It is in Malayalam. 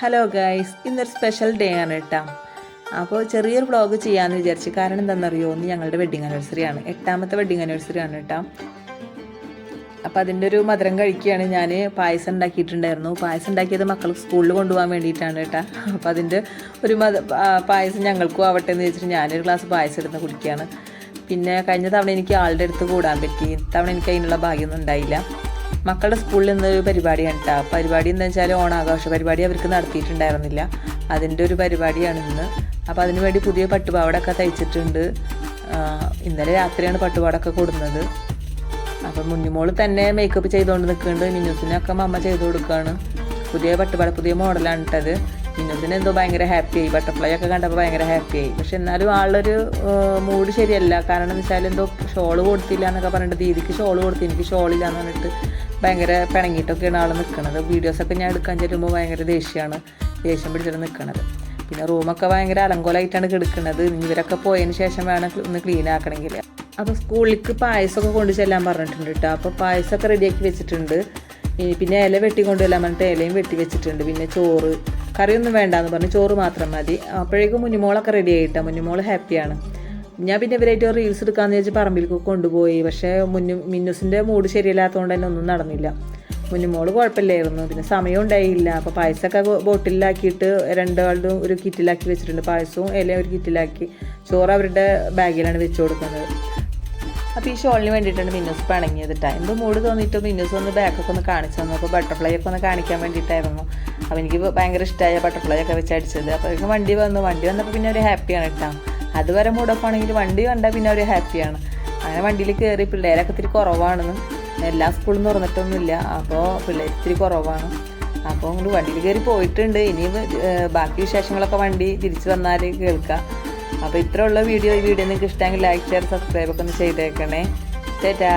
ഹലോ ഗൈസ് ഇന്നൊരു സ്പെഷ്യൽ ഡേ ആണ് കേട്ടോ. അപ്പോൾ ചെറിയൊരു വ്ളോഗ് ചെയ്യാമെന്ന് വിചാരിച്ചു കാരണം എന്താണെന്നറിയോ? ഒന്ന് ഞങ്ങളുടെ വെഡിങ് ആനിവേഴ്സറി ആണ്. എട്ടാമത്തെ വെഡിങ് ആനിവേഴ്സറി ആണ് കേട്ടോ. അപ്പോൾ അതിന്റെ ഒരു മധുരം കഴിക്കുകയാണ് ഞാൻ പായസം ഉണ്ടാക്കിയിട്ടുണ്ടായിരുന്നു. പായസം ഉണ്ടാക്കിയത് മക്കൾക്ക് സ്കൂളിൽ കൊണ്ടുപോകാൻ വേണ്ടിയിട്ടാണ് കേട്ടോ. അപ്പോൾ അതിന്റെ ഒരു മത പായസം ഞങ്ങൾക്കും ആവട്ടെ എന്ന് വെച്ചിട്ട് ഞാനൊരു ഗ്ലാസ് പായസം എടുത്ത് കുടിക്കുകയാണ്. പിന്നെ കഴിഞ്ഞ തവണ എനിക്ക് ആളുടെ അടുത്ത് കൂടാൻ പറ്റി. തവണ എനിക്ക് അതിനുള്ള ഭാഗ്യമൊന്നും ഉണ്ടായില്ല. മക്കളുടെ സ്കൂളിൽ നിന്ന് ഒരു പരിപാടിയാണ് കേട്ടോ പരിപാടി എന്താ വെച്ചാൽ ഓണാഘോഷ പരിപാടി അവർക്ക് നടത്തിയിട്ടുണ്ടായിരുന്നില്ല. അതിന്റെ ഒരു പരിപാടിയാണ് ഇന്ന്. അപ്പോൾ അതിനു വേണ്ടി പുതിയ പട്ടുപാവടൊക്കെ തയ്ച്ചിട്ടുണ്ട്. ഇന്നലെ രാത്രിയാണ് പട്ടുപാടൊക്കെ കൊടുക്കുന്നത് അപ്പം മുന്നിമോൾ തന്നെ മേക്കപ്പ് ചെയ്തുകൊണ്ട് നിൽക്കുന്നുണ്ട് മിന്നൂസിനൊക്കെ അമ്മ ചെയ്തു കൊടുക്കുകയാണ് പുതിയ പട്ടുപാട പുതിയ മോഡലാണ് ഇട്ടത്. മിന്നൂസിന് എന്തോ ഭയങ്കര ഹാപ്പി ആയി. ബട്ടർഫ്ലൈ ഒക്കെ കണ്ടപ്പോൾ ഭയങ്കര ഹാപ്പി ആയി. പക്ഷെ എന്നാലും ആളൊരു മൂഡ് ശരിയല്ല. കാരണം എന്ന് വെച്ചാൽ എന്തോ ഷോൾ കൊടുത്തില്ല എന്നൊക്കെ പറഞ്ഞിട്ട് ദീദിക്ക് ഷോൾ കൊടുത്തു. എനിക്ക് ഷോളില്ല എന്ന് പറഞ്ഞിട്ട് ഭയങ്കര പിണങ്ങിയിട്ടൊക്കെയാണ് ആൾ നിൽക്കുന്നത് വീഡിയോസൊക്കെ ഞാൻ എടുക്കാൻ ചെല്ലുമ്പോൾ ഭയങ്കര ദേഷ്യമാണ്. ദേഷ്യം പിടിച്ചിട്ട് നിൽക്കുന്നത് പിന്നെ റൂമൊക്കെ ഭയങ്കര അലങ്കോലായിട്ടാണ് കിടക്കുന്നത് ഇവരൊക്കെ പോയതിന് ശേഷം വേണം ഒന്ന് ക്ലീൻ ആക്കണമെങ്കിൽ. അപ്പോൾ സ്കൂളിലേക്ക് പായസമൊക്കെ കൊണ്ട് ചെല്ലാൻ പറഞ്ഞിട്ടുണ്ട് കേട്ടോ അപ്പോൾ പായസമൊക്കെ റെഡിയാക്കി വെച്ചിട്ടുണ്ട്. പിന്നെ ഇല വെട്ടി കൊണ്ടുവരാൻ പറഞ്ഞിട്ട് ഇലയും വെട്ടി വെച്ചിട്ടുണ്ട്. പിന്നെ ചോറ്. കറിയൊന്നും വേണ്ടാന്ന് പറഞ്ഞു ചോറ് മാത്രം മതി. അപ്പോഴേക്കും മുന്നുമോളൊക്കെ റെഡി ആയിട്ടാണ് മുന്നുമോൾ ഹാപ്പിയാണ് ഞാൻ പിന്നെ ഇവരായിട്ട് റീൽസ് എടുക്കാമെന്ന് വെച്ച് പറമ്പിലേക്ക് കൊണ്ടുപോയി. പക്ഷേ മുന്നു മിന്നുസിന്റെ മൂഡ് ശരിയല്ലാത്തതുകൊണ്ട് തന്നെ ഒന്നും നടന്നില്ല. മുന്നുമോൾ കുഴപ്പമില്ലായിരുന്നു. പിന്നെ സമയം ഉണ്ടായില്ല. അപ്പോൾ പായസമൊക്കെ ബോട്ടിലാക്കിയിട്ട് രണ്ടാളും ഒരു കിറ്റിലാക്കി വെച്ചിട്ടുണ്ട്. പായസവും ഇലയും ഒരു കിറ്റിലാക്കി ചോറ് അവരുടെ ബാഗിലാണ് വെച്ച് കൊടുക്കുന്നത്. അപ്പോൾ ഈ ഷോളിന് വേണ്ടിയിട്ടാണ് മിന്നൂസ് പിണങ്ങിയത് കേട്ടോ മൂഡ് തോന്നിയിട്ട് മിന്നൂസ് ഒന്ന് ബാക്കൊക്കെ ഒന്ന് കാണിച്ചു തന്നു. അപ്പോൾ ബട്ടർഫ്ലൈ ഒക്കെ ഒന്ന് കാണിക്കാൻ വേണ്ടിയിട്ടായിരുന്നു. അപ്പോൾ എനിക്ക് ഭയങ്കര ഇഷ്ടമായ ബട്ടർഫ്ലൈ ഒക്കെ വെച്ച് അടിച്ചത്. അപ്പോൾ വണ്ടി വന്നു. വണ്ടി വന്നപ്പോൾ പിന്നെ ഒരു ഹാപ്പിയാണ് കേട്ടോ അതുവരെ മൂടപ്പാണെങ്കിൽ വണ്ടി കണ്ടാൽ പിന്നെ അവർ ഹാപ്പിയാണ്. അങ്ങനെ വണ്ടിയിൽ കയറി പിള്ളേരൊക്കെ ഇത്തിരി കുറവാണെന്നും. എല്ലാ സ്കൂളും തുറന്നിട്ടൊന്നുമില്ല. അപ്പോൾ പിള്ളേർ ഇത്തിരി കുറവാണ്. അപ്പോൾ അങ്ങോട്ട് വണ്ടിയിൽ കയറി പോയിട്ടുണ്ട്. ഇനി ബാക്കി വിശേഷങ്ങളൊക്കെ വണ്ടി തിരിച്ചു വന്നാൽ കേൾക്കാം. അപ്പോൾ ഇത്രയുള്ള വീഡിയോ. ഈ വീഡിയോ നിങ്ങൾക്ക് ഇഷ്ടമെങ്കിൽ ലൈക്ക് ഷെയർ സബ്സ്ക്രൈബ് ഒക്കെ ഒന്ന് ചെയ്തേക്കണേ. ചേട്ടാ